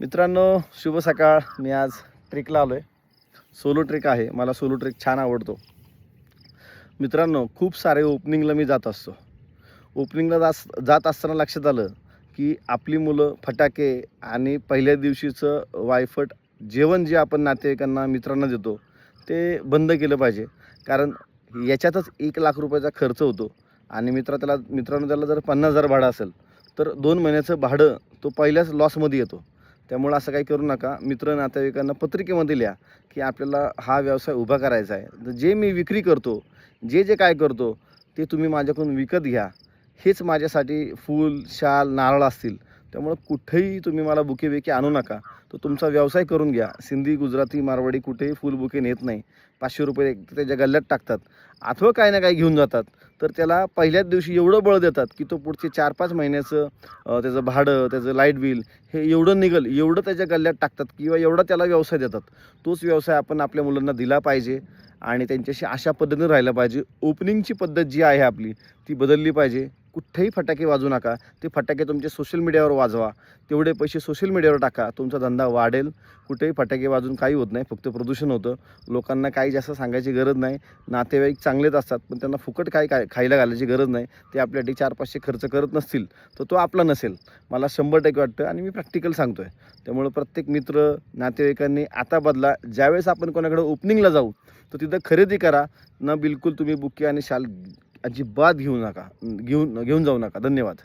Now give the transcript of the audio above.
मित्रांनो शुभ सकाळ. मी आज ट्रेकला आलो आहे सोलो ट्रेक आहे. मला सोलो ट्रेक छान आवडतो. मित्रांनो खूप सारे ओपनिंगला मी जात असतो. ओपनिंगला जास जात असताना लक्षात आलं की आपली मुलं फटाके आणि पहिल्या दिवशीचं वायफट जेवण जे आपण नातेवाईकांना मित्रांना देतो ते बंद केलं पाहिजे. कारण याच्यातच एक लाख रुपयाचा खर्च होतो. आणि मित्र त्याला मित्रांनो त्याला जर पन्नास हजार भाडं असेल तर दोन महिन्याचं भाडं तो पहिल्याच लॉसमध्ये येतो. त्यामुळं असं काही करू नका. मित्र नातेवाईकांना पत्रिकेमध्ये लिहा की आपल्याला हा व्यवसाय उभा करायचा आहे. तर जे मी विक्री करतो जे जे काय करतो ते तुम्ही माझ्याकडून विकत घ्या. हेच माझ्यासाठी फूल शाल नारळ असतील. त्यामुळं कुठेही तुम्ही मला बुके बिके आणू नका. तो तुमचा व्यवसाय करून घ्या. सिंधी गुजराती मारवाडी कुठेही फुल बुके नेत नाही. पाचशे रुपये त्याच्या गल्ल्यात टाकतात. अथवा काही ना काही घेऊन जातात. तर त्याला पहिल्याच दिवशी एवढं बळ देतात की तो पुढचे चार पाच महिन्याचं त्याचं भाडं त्याचं लाइट बिल हे एवढं निघल एवढं त्याच्या गल्ल्यात टाकतात किंवा एवढा त्याला व्यवसाय देतात. तोच व्यवसाय आपण आपल्या मुलांना दिला पाहिजे. आणि त्यांच्याशी अशा पद्धतीने राहिलं पाहिजे. ओपनिंगची पद्धत जी आहे आपली ती बदलली पाहिजे. कुठेही फटाके वाजू नका. ते फटाके तुमचे सोशल मीडियावर वाजवा. तेवढे पैसे सोशल मीडियावर टाका. तुमचा धंदा वाढेल. कुठेही फटाके वाजून काही होत नाही. फक्त प्रदूषण होतं. लोकांना काही जास्त सांगायची गरज नाही. नातेवाईक चांगलेच असतात पण त्यांना फुकट काय काय खायला घालायची गरज नाही. ते आपल्यासाठी चार पाचशे खर्च करत नसतील तर तो आपला नसेल. मला शंभर टक्के वाटतं आणि मी प्रॅक्टिकल सांगतो आहे त्यामुळं प्रत्येक मित्र नातेवाईकांनी आता बदला. ज्यावेळेस आपण कोणाकडे ओपनिंगला जाऊ तर तिथं खरेदी करा. न बिलकुल तुम्ही बुके आणि शाल अजिबात घेऊ नका. घेऊन घेऊन जाऊ नका. धन्यवाद.